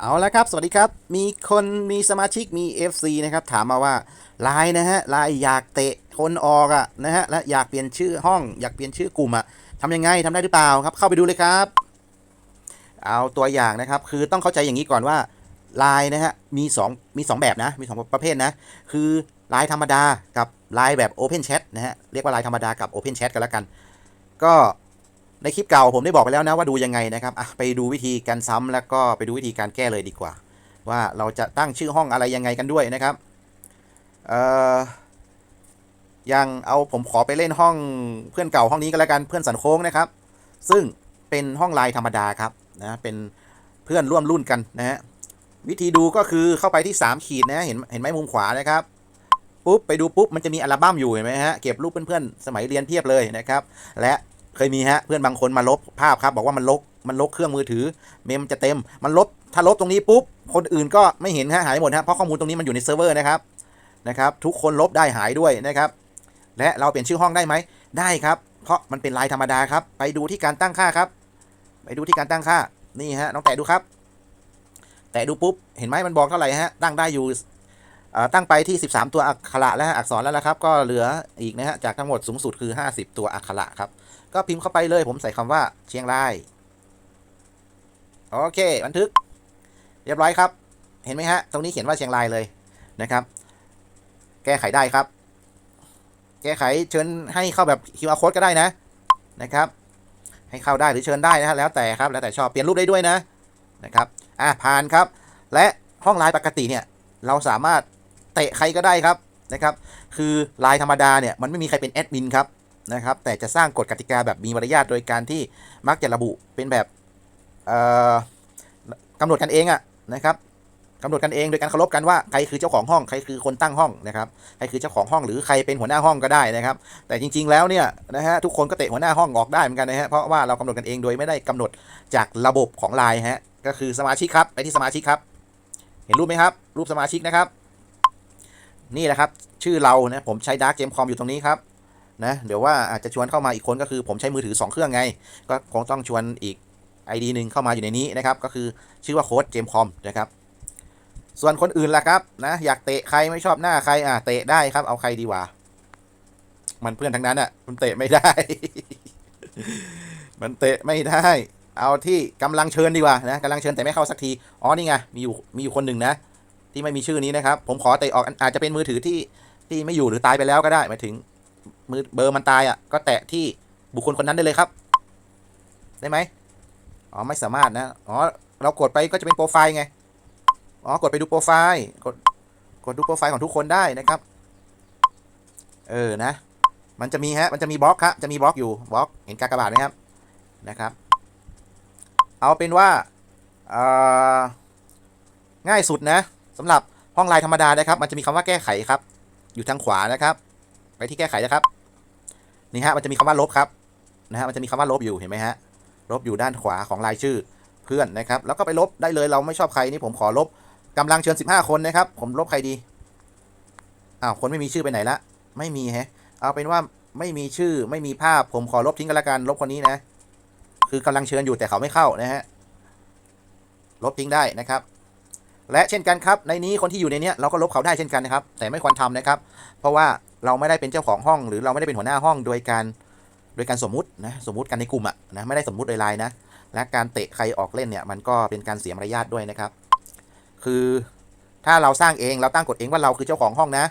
เอาละครับ สวัสดีครับ มีคนมีสมาชิกมี FC นะครับ ถามมาว่าไลน์นะฮะไลน์อยากเตะคนออกอะนะฮะและอยากเปลี่ยนชื่อห้อง อยากเปลี่ยนชื่อกลุ่มอะทำยังไงทำได้หรือเปล่าครับ เข้าไปดูเลยครับ เอาตัวอย่างนะครับ คือต้องเข้าใจอย่างนี้ก่อนว่าไลน์นะฮะมี2มี 2 แบบนะ มี 2 ประเภทนะ คือไลน์ธรรมดากับไลน์แบบ Open Chat นะฮะเรียกว่าไลน์ธรรมดากับ Open Chat กันแล้วกัน ก็ ในคลิปเก่าผมได้บอกไปแล้วนะว่าดูยังไงนะครับอะไปดูวิธีการซ้ำแล้วก็ไปดูวิธีการแก้เลยดีกว่า ว่าเราจะตั้งชื่อห้องอะไรยังไงกันด้วยนะครับเอ่อยังเอาผมขอไปเล่นห้องเพื่อนเก่าห้องนี้ก็แล้วกันเพื่อนสันโค้งนะครับ ซึ่งเป็นห้องไลน์ธรรมดาครับนะเป็นเพื่อนร่วมรุ่นกันนะฮะวิธีดูก็คือเข้าไปที่ 3 ขีดนะเห็นเห็นไหมมุมขวานะครับปุ๊บไปดูปุ๊บมันจะมีอัลบั้มอยู่เห็นไหมฮะเก็บรูปเพื่อนๆสมัยเรียนเพียบเลยนะครับ และ เคยมีฮะเพื่อนบางคนมาลบภาพครับ บอกว่ามันลบมันลบเครื่องมือถือ เมมจะเต็ม มันลบถ้าลบตรงนี้ปุ๊บคนอื่นก็ไม่เห็นฮะหายหมดฮะเพราะข้อมูลตรงนี้มันอยู่ในเซิร์ฟเวอร์นะครับนะครับ ทุกคนลบได้หายด้วยนะครับ และเราเปลี่ยนชื่อห้องได้ไหมได้ครับ เพราะมันเป็นลายธรรมดาครับ ไปดูที่การตั้งค่าครับ ไปดูที่การตั้งค่านี่ฮะน้องแตะดูครับ แตะดูปุ๊บเห็นไหมมันบอกเท่าไหร่ฮะตั้งได้อยู่ตั้งไปที่ 13 ตัวอักขระและอักษรแล้วนะครับ ก็เหลืออีกนะฮะจากทั้งหมดสูงสุดคือ 50 ตัวอักขระครับ ก็พิมพ์เข้าไปเลย ผมใส่คำว่าเชียงราย โอเค บันทึก เรียบร้อยครับ เห็นไหมฮะ ตรงนี้เขียนว่าเชียงรายเลยนะครับ แก้ไขได้ครับ แก้ไขเชิญให้เข้าแบบ QR code ก็ได้นะนะครับ ให้เข้าได้หรือเชิญได้นะฮะแล้วแต่ครับ แล้วแต่ชอบ เปลี่ยนรูปได้ด้วยนะนะครับ อะผ่านครับ และห้องไลน์ปกติเนี่ย เราสามารถเตะใครก็ได้ครับนะครับ คือไลน์ธรรมดาเนี่ยมันไม่มีใครเป็นแอดมินครับ นะครับ แต่จะสร้างกฎกติกาแบบมีมารยาทโดยการที่มักจะระบุเป็นแบบกำหนดกันเองอะนะครับกำหนดกันเองโดยการเคารพกันว่าใครคือเจ้าของห้องใครคือคนตั้งห้องนะครับใครคือเจ้าของห้องหรือใครเป็นหัวหน้าห้องก็ได้นะครับ แต่จริง ๆ แล้วเนี่ยนะฮะทุกคนก็เตะหัวหน้าห้องออกได้เหมือนกันนะฮะเพราะว่าเรากำหนดกันเองโดยไม่ได้กำหนดจากระบบของไลน์ฮะก็คือสมาชิกครับไปที่สมาชิกครับ เห็นรูปไหมครับ รูปสมาชิกนะครับ นี่แหละครับ ชื่อเรานะผมใช้ Dark Game Com อยู่ตรงนี้ครับ นะเดี๋ยวว่าอาจจะชวนเข้ามาอีกคนก็คือผมใช้มือถือ 2 เครื่องไง ก็คงต้องชวนอีก ID หนึ่งเข้ามาอยู่ในนี้นะครับ ก็คือชื่อว่าโค้ดเกมคอมนะครับส่วนคนอื่นล่ะครับนะอยากเตะใครไม่ชอบหน้าใครอะเตะได้ครับเอาใครดีวะมันเพื่อนทั้งนั้นอะมันเตะไม่ได้ มันเตะไม่ได้ เอาที่กำลังเชิญดีกว่านะกำลังเชิญแต่ไม่เข้าสักทีอ๋อนี่ไงมีอยู่มีอยู่คนหนึ่งนะ ที่ไม่มีชื่อนี้นะครับ ผมขอเตะออกอาจจะเป็นมือถือที่ที่ไม่อยู่หรือตายไปแล้วก็ได้หมายถึง มือเบอร์มันตายอะ ก็แตะที่บุคคลคนนั้นได้เลยครับ ได้ไหมอ๋อไม่สามารถนะอ๋อเรากดไปก็จะเป็นโปรไฟล์ไงอ๋อกดไปดูโปรไฟล์กดกดดูโปรไฟล์ของทุกคนได้นะครับ เออนะ มันจะมีฮะมันจะมีบล็อกครับจะมีบล็อกอยู่บล็อกเห็นกากบาทไหมครับนะครับ เอาเป็นว่าง่ายสุดนะสำหรับห้องไลน์ธรรมดานะครับ มันจะมีคำว่าแก้ไขครับ อยู่ทางขวานะครับ ไปที่แก้ไขนะครับ นี่ฮะมันจะมีคำว่าลบครับนะฮะมันจะมีคำว่าลบอยู่เห็นไหมฮะลบอยู่ด้านขวาของรายชื่อเพื่อนนะครับ แล้วก็ไปลบได้เลยเราไม่ชอบใครนี่ผมขอลบกำลังเชิญ 15 คนนะครับ ผมลบใครดีอ้าวคนไม่มีชื่อไปไหนละไม่มีแฮะเอาเป็นว่าไม่มีชื่อไม่มีภาพผมขอลบทิ้งกันละกันลบคนนี้นะ คือกำลังเชิญอยู่แต่เขาไม่เข้านะฮะลบทิ้งได้นะครับ และเช่นกันครับ ในนี้คนที่อยู่ในเนี้ยเราก็ลบเขาได้เช่นกันนะครับ แต่ไม่ควรทำนะครับ เพราะว่า เราไม่ได้เป็นเจ้าของห้อง หรือเราไม่ได้เป็นหัวหน้าห้องโดยการโดยการสมมุตินะสมมุติกันในกลุ่มอะนะไม่ได้สมมุติโดยลน์นะและการเตะใครออกเล่นเนี่ยมันก็เป็นการเสียมารยาทด้วยนะครับ คือถ้าเราสร้างเองเราตั้งกฎเองว่าเราคือเจ้าของห้องนะ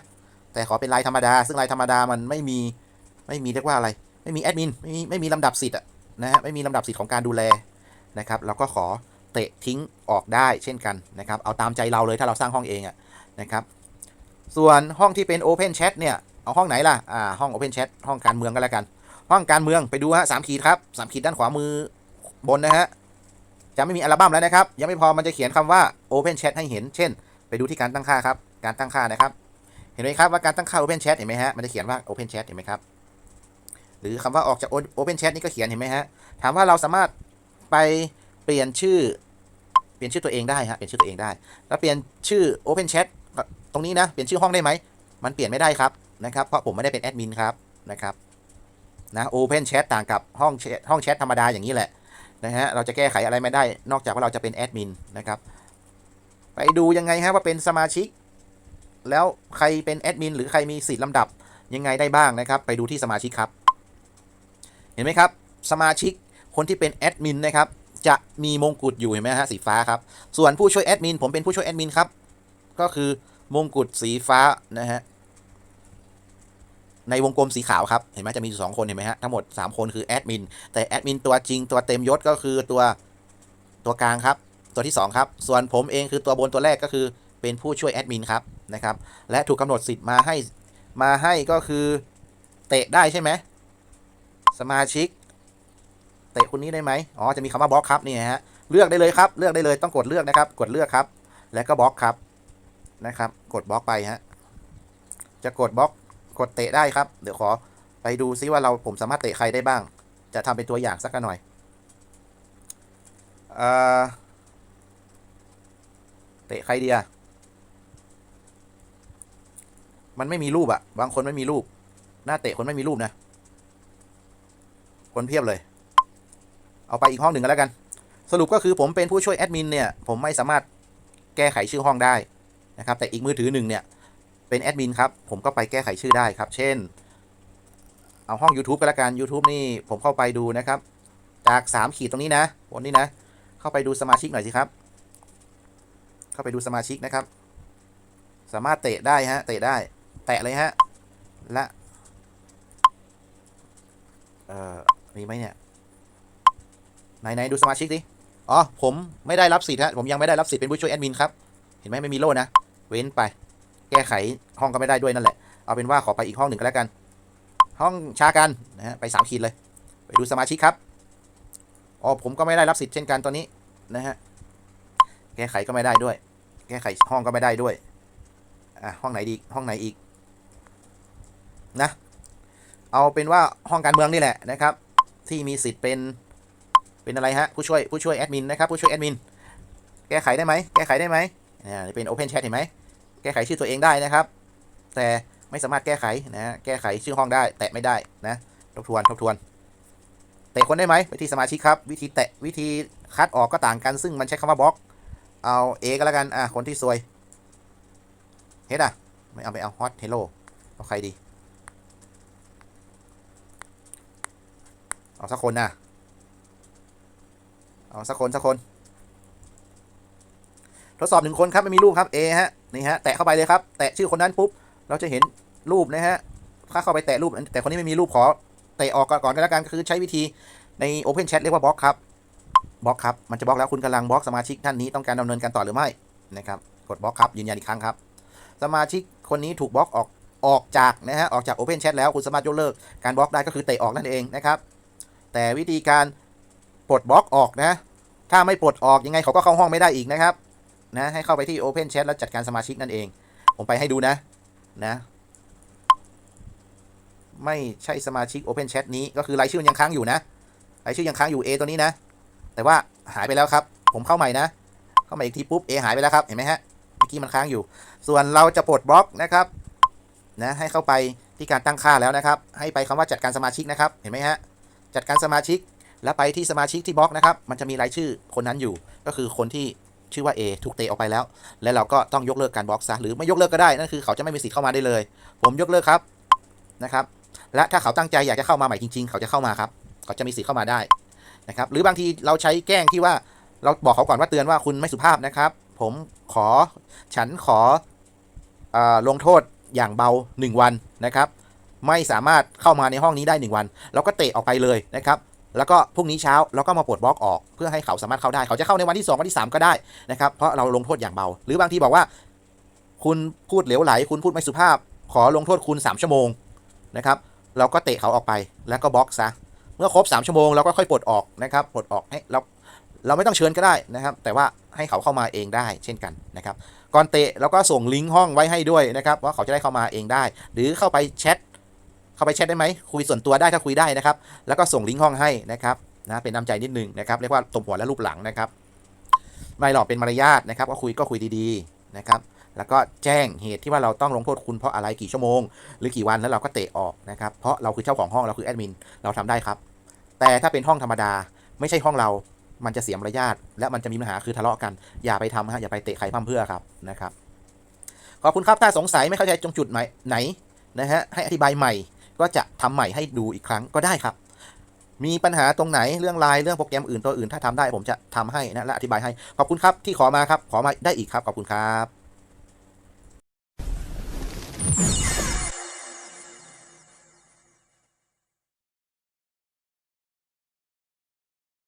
แต่ขอเป็นลน์ธรรมดา ซึ่งลน์ธรรมดามันไม่มีไม่มีเรียกว่าอะไร ไม่มีแอดมินไม่มีไม่มีลำดับสิทธิ์อะนะฮะไม่มีลำดับสิทธิ์ของการดูแลนะครับเราก็ขอเตะทิ้งออกได้เช่นกันนะครับเอาตามใจเราเลยถ้าเราสร้างห้องเองอะนะครับส่วนห้องที่เป็น Open Chat เนี่ย เอาห้องไหนล่ะ อ่า ห้อง Open Chat ห้องการเมืองก็แล้วกัน ห้องการเมืองไปดูฮะสามขีดครับสามขีดด้านขวามือบนนะฮะ จะไม่มีอัลบั้มแล้วนะครับ ยังไม่พอมันจะเขียนคำว่า Open Chat ให้เห็น เช่น ไปดูที่การตั้งค่าครับ การตั้งค่านะครับ เห็นไหมครับว่าการตั้งค่า Open Chat เห็นไหมฮะ มันจะเขียนว่า Open Chat เห็นไหมครับ หรือคำว่าออกจาก Open Chat นี่ก็เขียนเห็นไหมฮะ ถามว่าเราสามารถไปเปลี่ยนชื่อ เปลี่ยนชื่อตัวเองได้ฮะ เปลี่ยนชื่อตัวเองได้ แล้วเปลี่ยนชื่อ Open Chat ตรงนี้นะ เปลี่ยนชื่อห้องได้ไหม มันเปลี่ยนไม่ได้ครับ นะครับ เพราะผมไม่ได้เป็นแอดมินครับนะครับนะ Open Chat ต่างกับห้องแชทห้องแชทธรรมดาอย่างนี้แหละนะฮะเราจะแก้ไขอะไรไม่ได้ นอกจากว่าเราจะเป็นแอดมินนะครับไปดูยังไงฮะว่าเป็นสมาชิก แล้วใครเป็นแอดมินหรือใครมีสิทธิ์ลำดับยังไงได้บ้างนะครับ ไปดูที่สมาชิกครับ เห็นไหมครับ สมาชิกคนที่เป็นแอดมินนะครับจะมีมงกุฎอยู่เห็นไหมฮะสีฟ้าครับ ส่วนผู้ช่วยแอดมินผมเป็นผู้ช่วยแอดมินครับ ก็คือมงกุฎสีฟ้านะฮะ ในวงกลมสีขาวครับ เห็นไหมจะมีอยู่สองคนเห็นไหมฮะทั้งหมด 3 คนคือแอดมินแต่แอดมินตัวจริงตัวเต็มยศก็คือตัวตัวกลางครับตัวที่ 2 ครับ ส่วนผมเองคือตัวบนตัวแรกก็คือเป็นผู้ช่วยแอดมินครับนะครับและถูกกำหนดสิทธิ์มาให้มาให้ก็คือเตะได้ใช่ไหมสมาชิก เตะคนนี้ได้ไหมอ๋อจะมีคำว่าบล็อกครับนี่ฮะเลือกได้เลยครับ เลือกได้เลยต้องกดเลือกนะครับ กดเลือกครับ แล้วก็บล็อกครับนะครับ กดบล็อกไปฮะจะกดบล็อก กดเตะได้ครับ เดี๋ยวขอไปดูซิว่าเราผมสามารถเตะใครได้บ้าง จะทำเป็นตัวอย่างสักหน่อยเออเตะใครดีอะมันไม่มีรูปอะบางคนไม่มีรูป หน้าเตะคนไม่มีรูปนะ คนเพียบเลย เอาไปอีกห้องหนึ่งก็แล้วกัน สรุปก็คือผมเป็นผู้ช่วยแอดมินเนี่ย ผมไม่สามารถแก้ไขชื่อห้องได้นะครับ แต่อีกมือถือหนึ่งเนี่ย เป็นแอดมินครับ ผมก็ไปแก้ไขชื่อได้ครับ เช่น เอาห้อง YouTube ก็แล้วกัน YouTube นี่ผมเข้าไปดูนะครับ จาก 3 ขีดตรงนี้นะบนนี้นะ เข้าไปดูสมาชิกหน่อยสิครับ เข้าไปดูสมาชิกนะครับ สามารถเตะได้ฮะ เตะได้ แตะเลยฮะ และ เอ่อ มีไหมเนี่ย ไหนไหนดูสมาชิกดิ อ๋อ ผมไม่ได้รับสิทธิ์ฮะ ผมยังไม่ได้รับสิทธิ์เป็นผู้ช่วยแอดมินครับ เห็นไหมไม่มีโล่นะ เว้นไป แก้ไขห้องก็ไม่ได้ด้วยนั่นแหละ เอาเป็นว่าขอไปอีกห้องหนึ่งก็แล้วกัน ห้องชากันนะฮะไปสามขีดเลย ไปดูสมาชิกครับอ๋อผมก็ไม่ได้รับสิทธิ์เช่นกันตอนนี้นะฮะแก้ไขก็ไม่ได้ด้วย แก้ไขห้องก็ไม่ได้ด้วยอะห้องไหนดีห้องไหนอีกนะเอาเป็นว่าห้องการเมืองนี่แหละนะครับ ที่มีสิทธิ์เป็นเป็นอะไรฮะผู้ช่วยผู้ช่วยแอดมินนะครับผู้ช่วยแอดมินแก้ไขได้ไหมแก้ไขได้ไหมอ่านี่เป็น Open Chat เห็นไหม แก้ไขชื่อตัวเองได้นะครับ แต่ไม่สามารถแก้ไขนะ แก้ไขชื่อห้องได้ แตะไม่ได้นะทบทวนทบทวนเตะคนได้ไหมไปที่สมาชิกครับ วิธีแตะวิธีคัดออกก็ต่างกัน ซึ่งมันใช้คำว่าบล็อก เอาเอก็แล้วกันอะคนที่ซวยเฮดอะไม่เอาไปเอาฮอตเฮลโลเอาใครดีเอาสักคนนะเอาสักคนสักคน ทดสอบหนึ่งคนครับ ไม่มีรูปครับ A ฮะ นี่ฮะแตะเข้าไปเลยครับ แตะชื่อคนนั้นปุ๊บเราจะเห็นรูปนะฮะถ้าเข้าไปแตะรูป แต่คนนี้ไม่มีรูปขอเตะออกก่อนก็แล้วกันคือใช้วิธีใน Open Chat เรียกว่าบล็อกครับบล็อกครับมันจะบล็อกแล้วคุณกำลังบล็อกสมาชิกท่านนี้ต้องการดำเนินการต่อหรือไม่นะครับกดบล็อกครับยืนยันอีกครั้งครับ สมาชิกคนนี้ถูกบล็อกออกออกจากนะฮะออกจาก Open Chat แล้วคุณสามารถยกเลิกการบล็อกได้ก็คือเตะออกนั่นเองนะครับแต่วิธีการปลดบล็อกออกนะ ถ้าไม่ปลดออกยังไงเขาก็เข้าห้องไม่ได้อีกนะครับ นะให้เข้าไปที่ Open Chat แล้วจัดการสมาชิกนั่นเอง ผมไปให้ดูนะนะ ไม่ใช่สมาชิก Open Chat นี้ก็คือรายชื่อยังค้างอยู่นะรายชื่อยังค้างอยู่ A ตัวนี้นะ แต่ว่าหายไปแล้วครับ ผมเข้าใหม่นะ เข้ามาอีกทีปุ๊บ A หายไปแล้วครับเห็นไหมฮะเมื่อกี้มันค้างอยู่ ส่วนเราจะปลดบล็อกนะครับนะให้เข้าไปที่การตั้งค่าแล้วนะครับ ให้ไปคำว่าจัดการสมาชิกนะครับ เห็นไหมฮะจัดการสมาชิกแล้วไปที่สมาชิกที่บล็อกนะครับ มันจะมีรายชื่อคนนั้นอยู่ ก็คือคนที่ ชื่อว่า A ถูกเตะออกไปแล้ว แล้วเราก็ต้องยกเลิกการบล็อกซะหรือไม่ยกเลิกก็ได้นั่นคือเขาจะไม่มีสิทธิ์เข้ามาได้เลย ผมยกเลิกครับนะครับ และถ้าเขาตั้งใจอยากจะเข้ามาใหม่จริง ๆ เขาจะเข้ามาครับ เขาจะมีสิทธิ์เข้ามาได้นะครับ หรือบางทีเราใช้แกล้งที่ว่าเราบอกเขาก่อนว่าเตือนว่าคุณไม่สุภาพนะครับ ผมขอฉันขออลงโทษอย่างเบา 1 วันนะครับ ไม่สามารถเข้ามาในห้องนี้ได้ 1 วันเราก็เตะออกไปเลยนะครับ แล้วก็พรุ่งนี้เช้าเราก็มาปลดบล็อกออกเพื่อให้เขาสามารถเข้าได้ เขาจะเข้าในวันที่ 2 วันที่ 3 ก็ได้นะครับ เพราะเราลงโทษอย่างเบา หรือบางทีบอกว่า คุณพูดเหลวไหล คุณพูดไม่สุภาพ ขอลงโทษคุณ 3 ชั่วโมงนะครับเราก็เตะเขาออกไปแล้วก็บล็อกซะเมื่อครบ 3 ชั่วโมงเราก็ค่อยปลดออกนะครับปลดออกให้เราเราไม่ต้องเชิญก็ได้นะครับ แต่ว่าให้เขาเข้ามาเองได้เช่นกันนะครับก่อนเตะเราก็ส่งลิงก์ห้องไว้ให้ด้วยนะครับว่าเขาจะได้เข้ามาเองได้ หรือเข้าไปแชท เข้าไปแชทได้ไหมคุยส่วนตัวได้ถ้าคุยได้นะครับ แล้วก็ส่งลิงก์ห้องให้นะครับนะเป็นน้ำใจนิดนึงนะครับเรียกว่าตบหัวและรูปหลังนะครับไม่หรอกเป็นมารยาทนะครับก็คุยก็คุยดีๆนะครับแล้วก็แจ้งเหตุที่ว่าเราต้องลงโทษคุณเพราะอะไรกี่ชั่วโมง หรือกี่วันแล้วเราก็เตะออกนะครับเพราะเราคือเจ้าของห้องเราคือแอดมินเราทำได้ครับ แต่ถ้าเป็นห้องธรรมดาไม่ใช่ห้องเรา มันจะเสียมารยาทและมันจะมีปัญหาคือทะเลาะกัน อย่าไปทำฮะอย่าไปเตะใครพั่มเพื่อครับนะครับขอบคุณครับถ้าสงสัยไม่เข้าใจตรงจุดไหนไหนนะฮะให้อธิบายใหม่ ก็จะทำใหม่ให้ดูอีกครั้งก็ได้ครับ มีปัญหาตรงไหนเรื่องไลน์เรื่องโปรแกรมอื่นตัวอื่นถ้าทำได้ผมจะทำให้นะและอธิบายให้ขอบคุณครับที่ขอมาครับขอมาได้อีกครับขอบคุณครับ